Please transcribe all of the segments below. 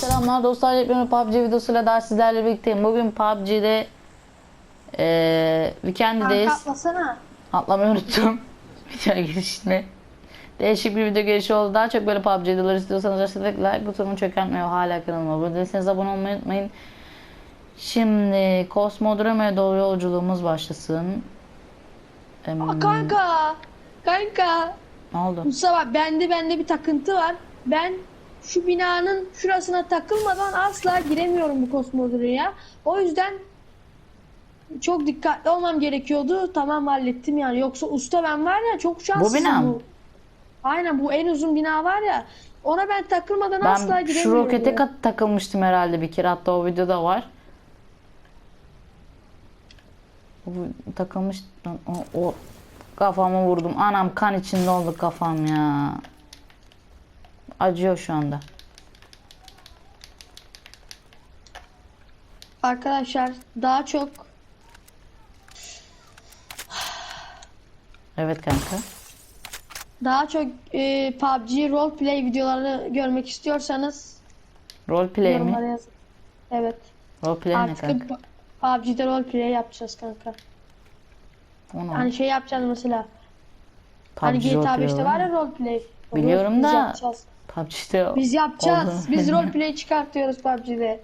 Selamlar dostlar, yepyeni PUBG videosuyla daha sizlerle birlikteyim. Bugün PUBG'de eee Weekend'deyiz. Atlasana. Atlamayı unuttum. Video girişini. Değişik bir video girişi oldu. Daha çok böyle PUBG videoları istiyorsanız aşağıdaki like butonumu çökertmeyi ve hala kanalıma abone değilseniz abone olmayı unutmayın. Şimdi Kosmodrome'ye doğru yolculuğumuz başlasın. Em, Aa, kanka. Kanka. Ne oldu? Mustafa bende bende bir takıntı var. Ben şu binanın şurasına takılmadan asla giremiyorum bu kosmodroya. O yüzden çok dikkatli olmam gerekiyordu. Tamam hallettim yani. Yoksa usta ben var ya çok şanslıyım. bina mı? Aynen bu en uzun bina var ya. Ona ben takılmadan asla Ben şu giremiyorum. rokete kat takılmıştım herhalde bir kere hatta o videoda var. O takılmış o, o kafamı vurdum. Anam kan içinde oldu kafam ya. Acıyor şu anda. Arkadaşlar daha çok Evet kanka. daha çok e, PUBG roleplay videolarını görmek istiyorsanız Roleplay mi? yazın. Evet. Roleplay ne Artık kanka? PUBG'de roleplay yapacağız kanka. O ne? Hani şey yapacağız mesela. Hani PUBG GTA roleplay 5'te var ya roleplay. Onu Biliyorum biz da- yapacağız. PUBG'de Biz yapacağız. Oldu. Biz roleplay çıkartıyoruz PUBG'de.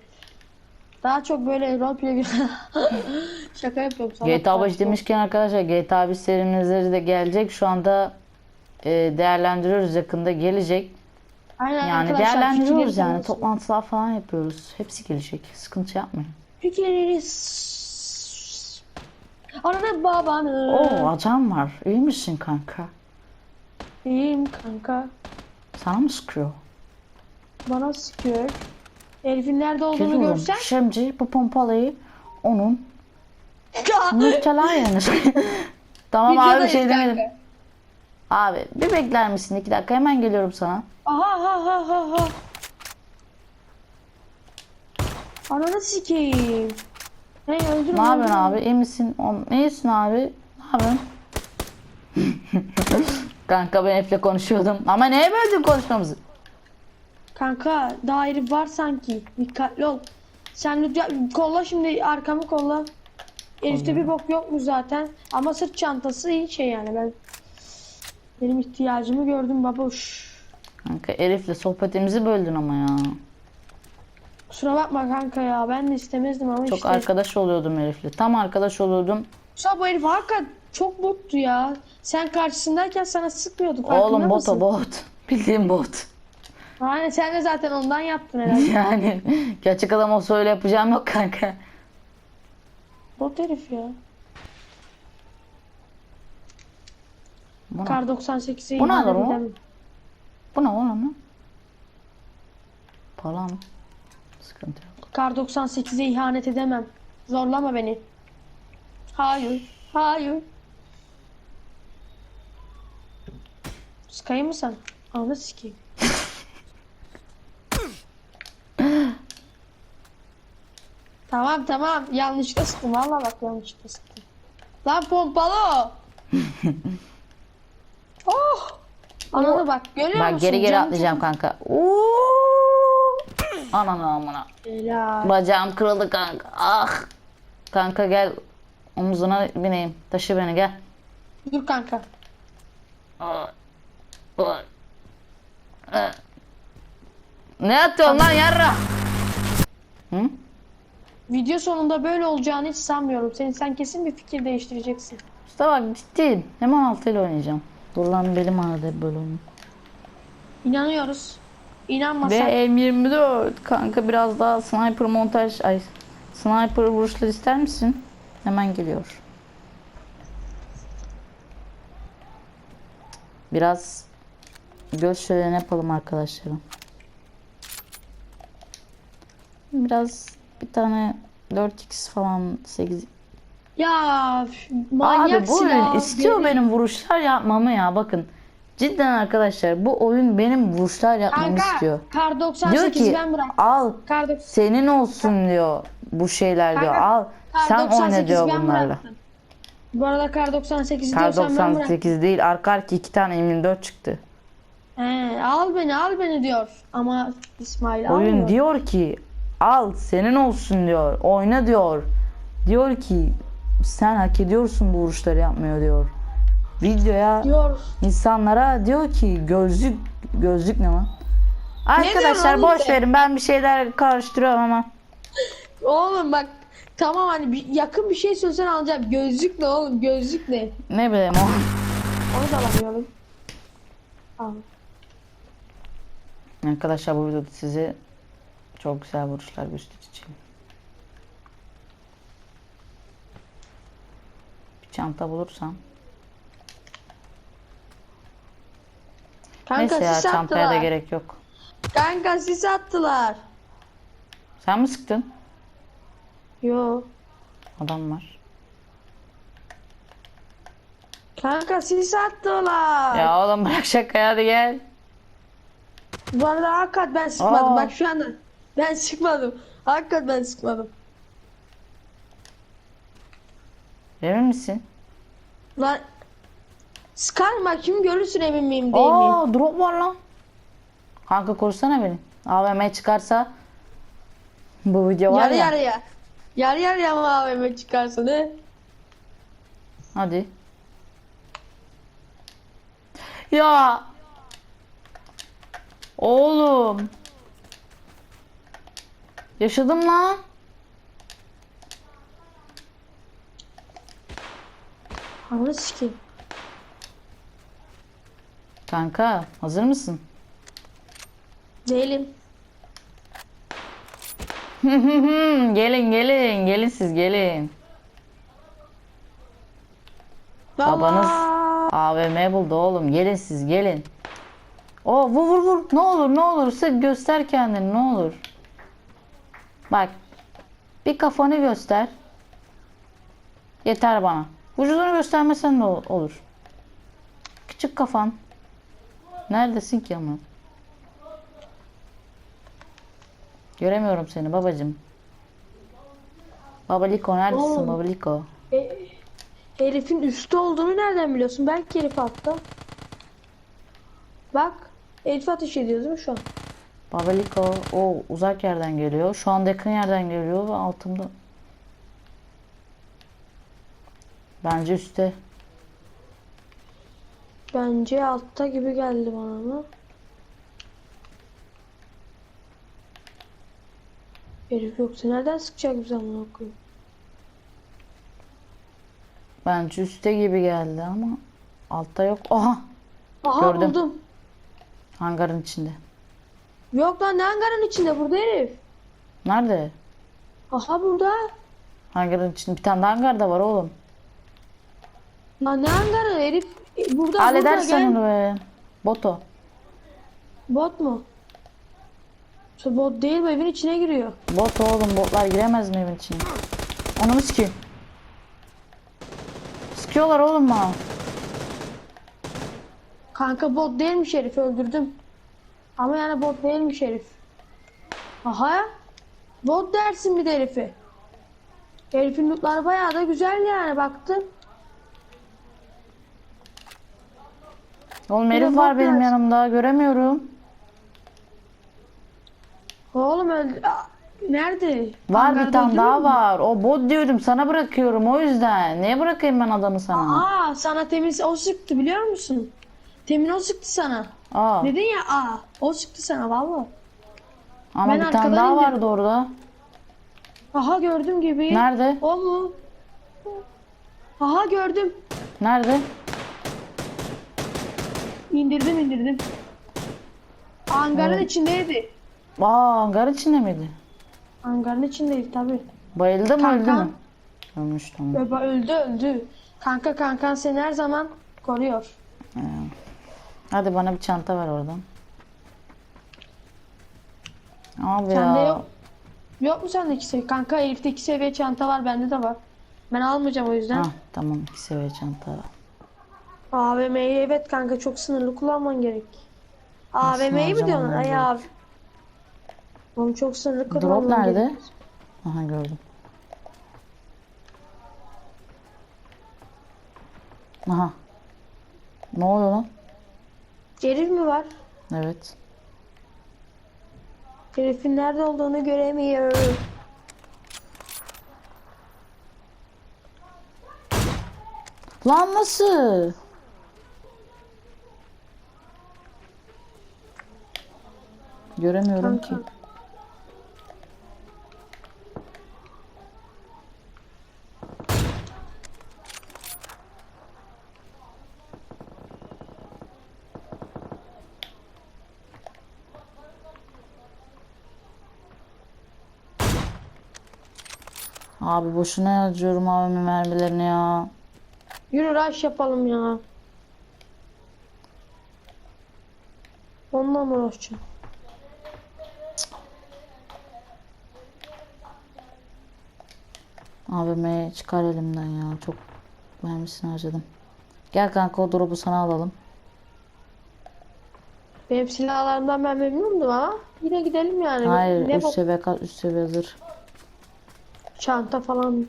Daha çok böyle roleplay bir şaka yapıyorum sana. GTA 5 demişken arkadaşlar GTA 5 serimizleri de gelecek. Şu anda e, değerlendiriyoruz. Yakında gelecek. Aynen Yani değerlendiriyoruz yani. Toplantılar falan yapıyoruz. Hepsi gelecek. Sıkıntı yapmayın. Fikirleriniz. Ananı babanı. Oo acan var. İyi misin kanka? İyiyim kanka. Sana mı sıkıyor? Bana sıkıyor. Herifin nerede olduğunu Geliyorum. görsen. Şimdi bu pompalıyı onun müptela yani. tamam abi bir şey kanka. demedim. Abi bir bekler misin? iki dakika hemen geliyorum sana. Aha ha ha ha ha. Ananı sikeyim. Hey öldürme. Ne yapıyorsun abi? İyi misin? Ne iyisin abi? Ne yapıyorsun? Kanka ben Efe'le konuşuyordum. Ama neye böldün konuşmamızı? Kanka herif var sanki. Dikkatli ol. Sen lütfen kolla şimdi arkamı kolla. Herifte bir bok yok mu zaten? Ama sırt çantası iyi şey yani ben. Benim ihtiyacımı gördüm babuş. Kanka Elif'le sohbetimizi böldün ama ya. Kusura bakma kanka ya ben de istemezdim ama Çok işte. arkadaş oluyordum Elif'le. Tam arkadaş oluyordum. Kusura bu herif hakikaten çok bottu ya. Sen karşısındayken sana sıkmıyordu farkında Oğlum bot mısın? o bot. Bildiğin bot. Aynen sen de zaten ondan yaptın herhalde. Yani gerçek adam olsa öyle yapacağım yok kanka. Bot herif ya. Bu ne? Kar 98'e Bu ne lan o? Bu ne oğlum? Pala mı? Kar 98'e ihanet edemem. Zorlama beni. Hayır. Hayır. Sıkayım mı sen? Anı sikeyim. tamam tamam. Yanlışlıkla sıktım. Valla bak yanlışlıkla sıktım. Lan pompalı oh. Ananı bak görüyor musun? Bak geri geri Canım atlayacağım kanka. Oo! Ananı amına. Helal. Bacağım kırıldı kanka. Ah. Kanka gel omuzuna bineyim. Taşı beni gel. Dur kanka. Ne atıyorsun lan yarra? Hı? Video sonunda böyle olacağını hiç sanmıyorum. Sen, sen kesin bir fikir değiştireceksin. İşte bak ciddiyim. Hemen altıyla oynayacağım. Dur lan belim ağrıdı hep böyle İnanıyoruz. Ve İnanmasak M24 kanka biraz daha sniper montaj ay sniper vuruşlar ister misin? Hemen geliyor. Biraz göz şöleni yapalım arkadaşlarım. Biraz bir tane 4x falan 8 ya manyak Abi bu oyun istiyor benim vuruşlar yapmamı ya bakın. Cidden arkadaşlar bu oyun benim vuruşlar yapmamı Kanka istiyor. kar Diyor 98 ki ben bırak. al Kar, senin olsun diyor bu şeyler diyor. Kanka, Al kar sen 98 oyna diyor bunlarla. bıraktım. Bu arada kar 98 Kar diyorsan ben bırak. 98 değil. Arka arka iki tane M24 çıktı. He, al beni al beni diyor. Ama İsmail Oyun almıyor. diyor ki al senin olsun diyor. Oyna diyor. Diyor ki sen hak ediyorsun bu vuruşları yapmıyor diyor. Videoya Diyor. insanlara diyor ki gözlük gözlük ne lan? Arkadaşlar oğlum boş sen? verin ben bir şeyler karıştırıyorum ama. Oğlum bak tamam hani bir, yakın bir şey söylesen alacağım. Gözlük ne oğlum gözlük ne? Ne bileyim o. Onu da alamıyorum. Al. Arkadaşlar bu videoda size çok güzel vuruşlar göstereceğim. Bir çanta bulursam. Kanka Neyse ya sis çantaya da attılar. gerek yok. Kanka sis attılar. Sen mi sıktın? Yo. Adam var. Kanka sis attılar. Ya oğlum bırak şakayı hadi gel. Bu arada hakikat ben sıkmadım. Aa. Bak şu anda ben sıkmadım. Hakikat ben sıkmadım. Emin misin? Lan sıkar mı? Kim görürsün emin miyim değil miyim? Aa drop var lan. Kanka korusana beni. AVM çıkarsa bu video var Yarı ya. yarıya. Yarı yarıya mı AVM çıkarsın he? Hadi. Ya. Oğlum. Yaşadım lan. Ananı sikeyim. Kanka hazır mısın? Değilim. gelin gelin gelin siz gelin. Babanız AVM buldu oğlum. Gelin siz gelin. O vur vur vur. Ne olur ne olur. Sık göster kendini ne olur. Bak. Bir kafanı göster. Yeter bana. Vücudunu göstermesen de ol- olur. Küçük kafan. Neredesin ki ama? Göremiyorum seni babacım. Babaliko neredesin Oğlum. babaliko? E, herifin üstü olduğunu nereden biliyorsun? Belki herif attı. Bak. Herif ateş ediyor değil mi şu an? Babaliko o uzak yerden geliyor. Şu anda yakın yerden geliyor ve altımda. Bence üstte. Bence altta gibi geldi bana ama. Herif yoksa nereden sıkacak bize amına koyayım? Bence üstte gibi geldi ama altta yok. Oha! Aha Gördüm. buldum. Hangarın içinde. Yok lan ne hangarın içinde burada herif. Nerede? Aha burada. Hangarın içinde bir tane daha hangar da var oğlum. Lan ne hangarı herif e, burada Halledersen burada onu be. Boto. Bot mu? Şu bot değil mi evin içine giriyor. Bot oğlum botlar giremez mi evin içine? Onu mu sikeyim? Sıkıyorlar oğlum bana. Kanka bot değilmiş herif öldürdüm. Ama yani bot değilmiş herif. Aha. Bot dersin bir de herifi. Herifin lootları bayağı da güzel yani baktım. Oğlum herif var benim dersin. yanımda göremiyorum. Oğlum öldü. Aa, Nerede? Var Hangarda bir tane daha mü? var. O bot diyorum sana bırakıyorum o yüzden. Niye bırakayım ben adamı sana? Aa sana temiz o sıktı biliyor musun? Temin o sıktı sana. Aa, Dedin ya aa o sıktı sana valla. ama ben bir tane daha indim. vardı orada. Aha gördüm gibi. Nerede? O mu? Aha gördüm. Nerede? İndirdim indirdim. Hangarın Evet. içindeydi. Aa, hangar içinde miydi? Hangarın içindeydi tabi. Bayıldı mı öldü Kanka. mü? Ölmüş tamam. Öba öldü öldü. Kanka kankan seni her zaman koruyor. Hadi bana bir çanta ver oradan. Abi Sende ya. yok. Yok mu sende iki seviye? Kanka Elif'te iki seviye çanta var bende de var. Ben almayacağım o yüzden. Hah, tamam iki seviye çanta. AVM'yi evet kanka çok sınırlı kullanman gerek. AVM'yi mi diyorsun? Ay abi. Oğlum çok sınırlı Drop kullanman nerede? gerek. Aha gördüm. Aha. Ne oluyor lan? Herif mi var? Evet. Herifin nerede olduğunu göremiyorum. Lan nasıl? Göremiyorum ki. Abi boşuna yazıyorum abi mermilerini ya. Yürü rush yapalım ya. Onunla mı uğraşacağım? AVM çıkar elimden ya. Çok mermisini harcadım. Gel kanka o drop'u sana alalım. Benim silahlarımdan ben memnundum ama yine gidelim yani. Hayır ne üst seviye kal üst seviye hazır. çanta falan.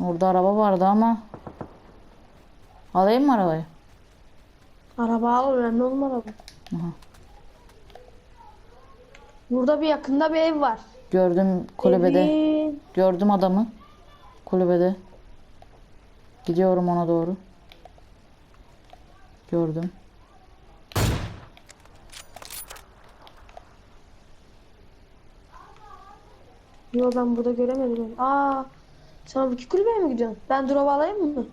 Orada araba vardı ama. Alayım mı arabayı? Araba al önemli olma araba. Aha. Burada bir yakında bir ev var. Gördüm kulübede. Evin- Gördüm adamı. Kulübede. Gidiyorum ona doğru. Gördüm. Yo ben burada göremedim. Aa, sen iki kulübeye mi gidiyorsun? Ben drop alayım mı?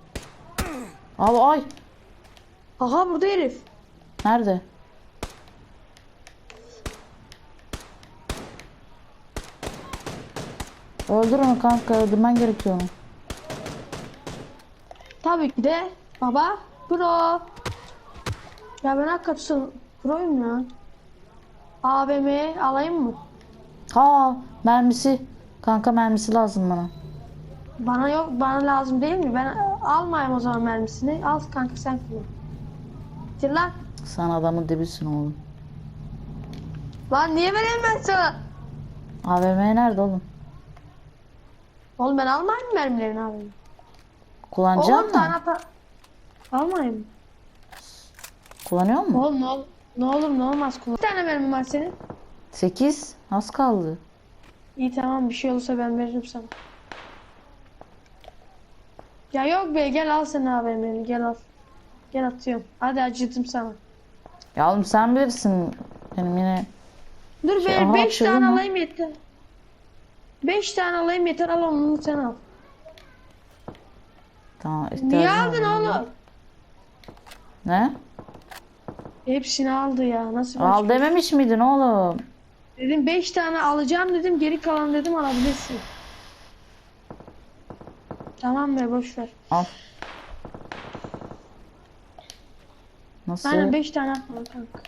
Abi ay. Aha burada herif. Nerede? Öldür onu kanka. Öldürmen gerekiyor onu. Tabii ki de baba pro. Ya ben hakikaten proyum ya. AVM alayım mı? Ha mermisi. Kanka mermisi lazım bana. Bana yok, bana lazım değil mi? Ben almayayım o zaman mermisini. Al kanka sen kullan. Bitir lan. Sen adamın dibisin oğlum. Lan niye vereyim ben sana? AVM nerede oğlum? Oğlum ben almayayım mermilerini abi? Kullanacak Oğlum mı? tane. Almayayım? Kullanıyor mu? Oğlum ne, ol ne olur ne olmaz kullan. Bir tane mermi var senin. 8. Az kaldı. İyi tamam bir şey olursa ben veririm sana. Ya yok be gel al sen AVM'ni gel al. Gel atıyorum. Hadi acıdım sana. Ya oğlum sen bilirsin. Benim yine Dur Şey, be aha, 5 şey tane alayım yeter. 5 tane alayım yeter al onu sen al. tamam Niye aldın oğlum? Ne? Hepsini aldı ya nasıl Al başka- dememiş miydin oğlum? Dedim 5 tane alacağım dedim geri kalan dedim alabilirsin. Tamam be boş ver. Al. Nasıl? Aynen 5 tane atma kanka.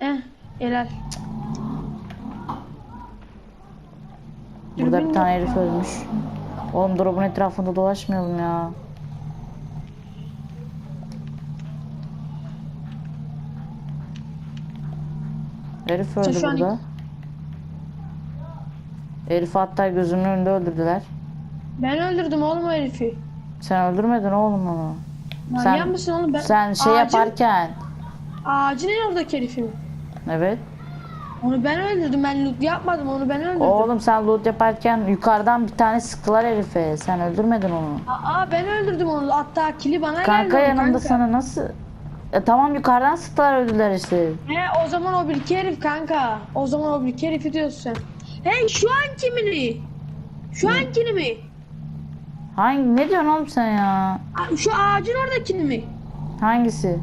Eh helal. Burada bir tane herif ölmüş. Oğlum drop'un etrafında dolaşmayalım ya. Herif öldü şu an- burada. Herifi hatta gözümün önünde öldürdüler. Ben öldürdüm oğlum o herifi. Sen öldürmedin oğlum onu. Manyak Sen- mısın oğlum? Ben, Sen şey ağacın, yaparken. Ağacın en oradaki herifi mi? Evet. Onu ben öldürdüm. Ben loot yapmadım. Onu ben öldürdüm. Oğlum sen loot yaparken yukarıdan bir tane sıktılar herife. Sen öldürmedin onu. Aa ben öldürdüm onu. Hatta kili bana geldi. Kanka yanımda kanka. sana nasıl? E tamam yukarıdan sıktılar öldüler işte. He o zaman o bir iki herif kanka. O zaman o bir iki herifi diyorsun sen. Hey şu an kimini? Şu ankini mi? Hangi ne diyorsun oğlum sen ya? Şu ağacın oradakini mi? Hangisi?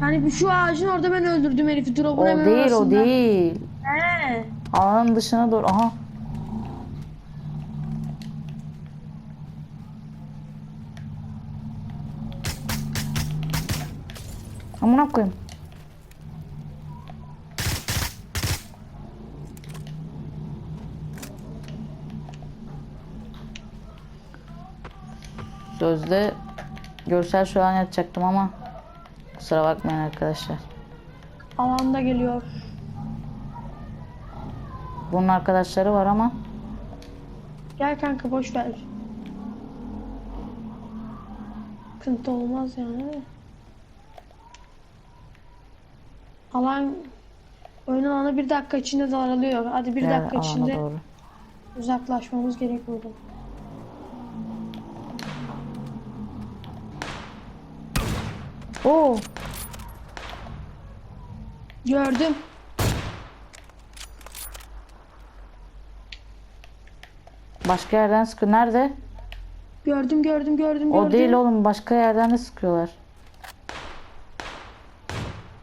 Yani şu ağacın orada ben öldürdüm herifi. Drop'un O hemen değil o değil. He. Alanın dışına doğru. Aha. Amına koyayım. Sözde görsel şu an yapacaktım ama Kusura bakmayın arkadaşlar. Alanda geliyor. Bunun arkadaşları var ama. Gel kanka boş ver. Sıkıntı olmaz yani. Alan oyun alanı bir dakika içinde daralıyor. Hadi bir evet, dakika içinde doğru. uzaklaşmamız gerek burada. Oo, Gördüm. başka yerden sıkıyor. Nerede? Gördüm gördüm gördüm O gördüm. değil oğlum. Başka yerden de sıkıyorlar.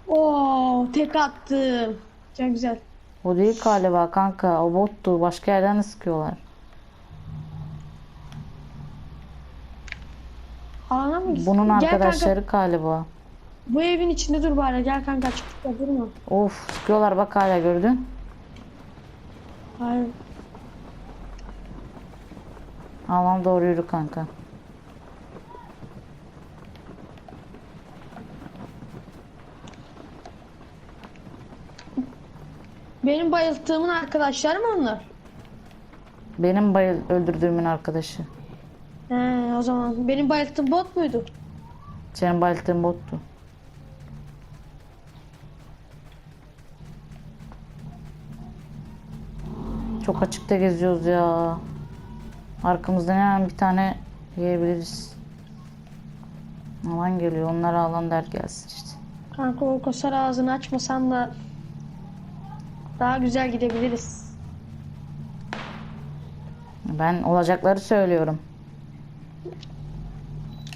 Oo tek attım. Çok güzel. O değil galiba kanka. O bottu. Başka yerden de sıkıyorlar. Alana mı gitsin? Bunun Gel arkadaşları kanka. galiba. Bu evin içinde dur bari. Gel kanka açıkta durma. Of sıkıyorlar bak hala gördün. Hayır. Alana doğru yürü kanka. Benim bayılttığımın arkadaşları mı onlar? Benim bayıl öldürdüğümün arkadaşı. He o zaman. Benim bayılttığım bot muydu? Senin bayılttığın bottu. Çok açıkta geziyoruz ya. Arkamızdan hemen bir tane yiyebiliriz. Alan geliyor. Onlar alan der gelsin işte. Kanka o kosar ağzını açmasan da daha güzel gidebiliriz. Ben olacakları söylüyorum.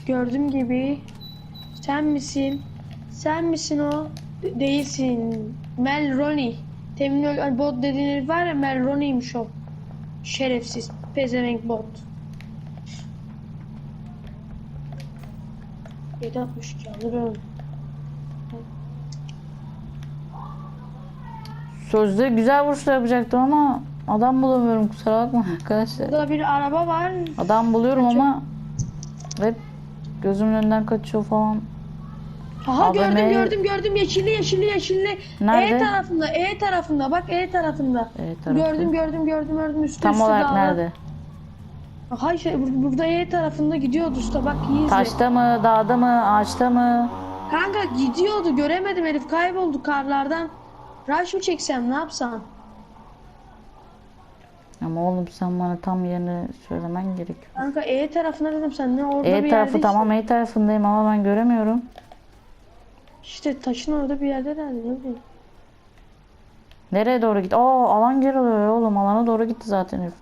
Gördüğüm gibi sen misin? Sen misin o? De- değilsin. Mel Ronnie. Temin bot dediğin herif var ya Mel Ronnie'ymiş o. Şerefsiz. Pezevenk bot. 762 alırım. Sözde güzel vuruşlar yapacaktım ama adam bulamıyorum kusura bakma arkadaşlar. Burada bir araba var. Adam buluyorum ama hep gözümün önünden kaçıyor falan. Aha AVM gördüm gördüm gördüm yeşilli yeşilli yeşilli. Nerede? E tarafında E tarafında bak E tarafında. Evet, tarafta. Gördüm gördüm gördüm gördüm üstte Tam üstte olarak dağlar. nerede? Aha şey bur- burada E tarafında gidiyordu usta bak iyi izle. Taşta mı, dağda mı, ağaçta mı? Kanka gidiyordu göremedim herif kayboldu karlardan. Rush mı çeksem ne yapsam? Ama oğlum sen bana tam yerini söylemen gerekiyor. Kanka E tarafına dedim sen ne orada E bir tarafı yerde tamam E tarafındayım ama ben göremiyorum. işte. Taşın orada bir yerde herhalde ne bileyim. Nereye doğru gitti? Aa alan geri oluyor oğlum. Alana doğru gitti zaten herif.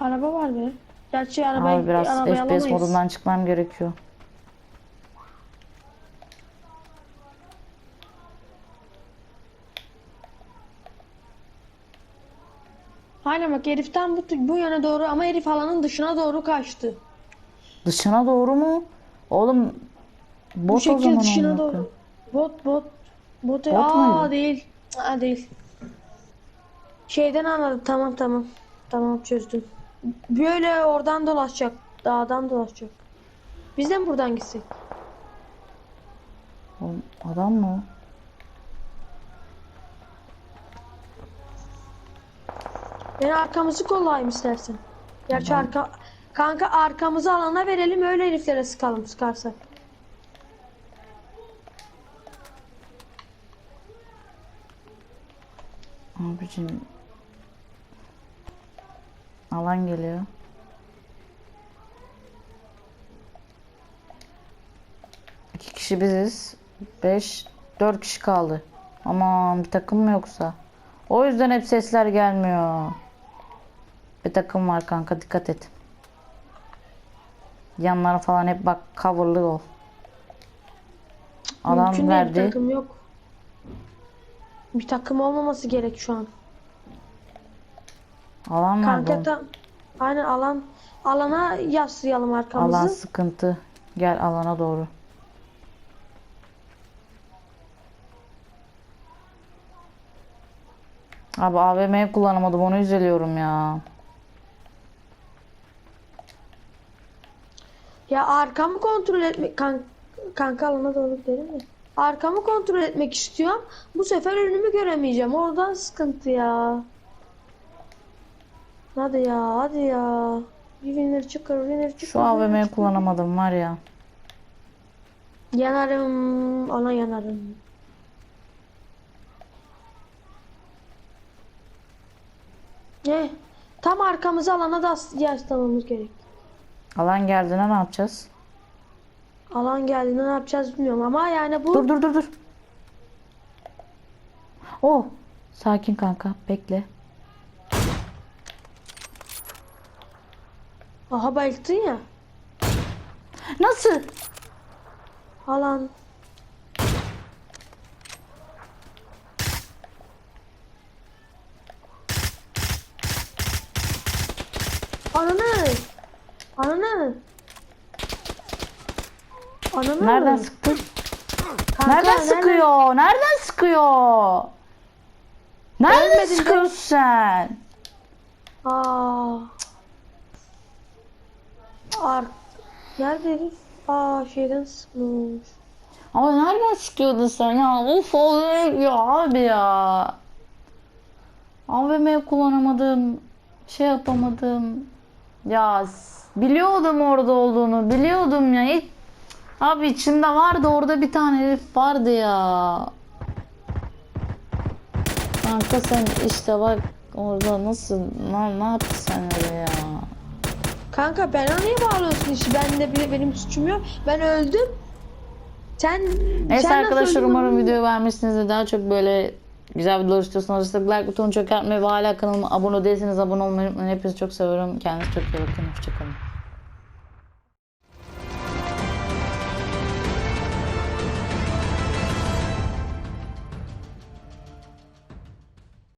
Araba var be. Gerçi arabayı, Abi biraz arabayı FPS alamayız. modundan çıkmam gerekiyor. Aynen bak herif tam bu, bu yöne doğru ama herif alanın dışına doğru kaçtı. Dışına doğru mu? Oğlum Bu bot o zaman dışına doğru. Bot bot. Bot, Bot Aa muydu? değil. Aa değil. Şeyden anladım tamam tamam. Tamam çözdüm. Böyle oradan dolaşacak. Dağdan dolaşacak. Biz de mi buradan gitsek? Oğlum, adam mı? Ben arkamızı kollayayım istersen. Gerçi arka... Kanka arkamızı alana verelim öyle heriflere sıkalım sıkarsak. Abicim. Alan geliyor. İki kişi biziz. Beş, dört kişi kaldı. Aman bir takım mı yoksa? O yüzden hep sesler gelmiyor. Bir takım var kanka dikkat et. Yanlara falan hep bak coverlı ol. Alan Mümkün değil, bir verdi. takım yok. Bir takım olmaması gerek şu an. Alan verdi. Kanka tam aynen alan alana yaslayalım arkamızı. Alan sıkıntı. Gel alana doğru. Abi AVM'yi kullanamadım onu üzülüyorum ya. Ya arkamı kontrol etmek kan, kanka alana doğru gidelim mi? Arkamı kontrol etmek istiyorum. Bu sefer önümü göremeyeceğim. Oradan sıkıntı ya. Hadi ya, hadi ya. Winner çıkar, winner çıkar. Şu AVM'yi kullanamadım var ya. Yanarım, ona yanarım. Ne? Tam arkamızı alana da as- yaslamamız gerek. Alan geldiğinde ne yapacağız? Alan geldiğinde ne yapacağız bilmiyorum ama yani bu Dur dur dur dur. Oh. Sakin kanka. Bekle. aha bayılttın ya. Nasıl? Alan. Ananı. Ananı. Ananı. Nereden sıktın? Kanka, Nereden sıkıyor? Nereden sıkıyor? Nereden Ölmedin de- sıkıyorsun sen? Aa. Ar. Nerede? Aa şeyden sıkmış. Ama nereden sıkıyordun sen ya? Of of ya abi ya. AVM kullanamadım. Şey yapamadım. Ya biliyordum orada olduğunu. Biliyordum ya. Hiç... Abi içimde vardı orada bir tane herif vardı ya. Kanka sen işte bak orada nasıl ne, ne yaptın sen öyle ya? Kanka ben niye bağlıyorsun işi? Ben de bile benim suçum yok. Ben öldüm. Sen Neyse sen arkadaşlar umarım videoyu beğenmişsinizdir. Daha çok böyle güzel videolar istiyorsanız like butonu çökertmeyi ve hala kanalıma abone değilseniz abone olmayı unutmayın. Hepinizi çok seviyorum. Kendinize çok iyi bakın. Hoşçakalın.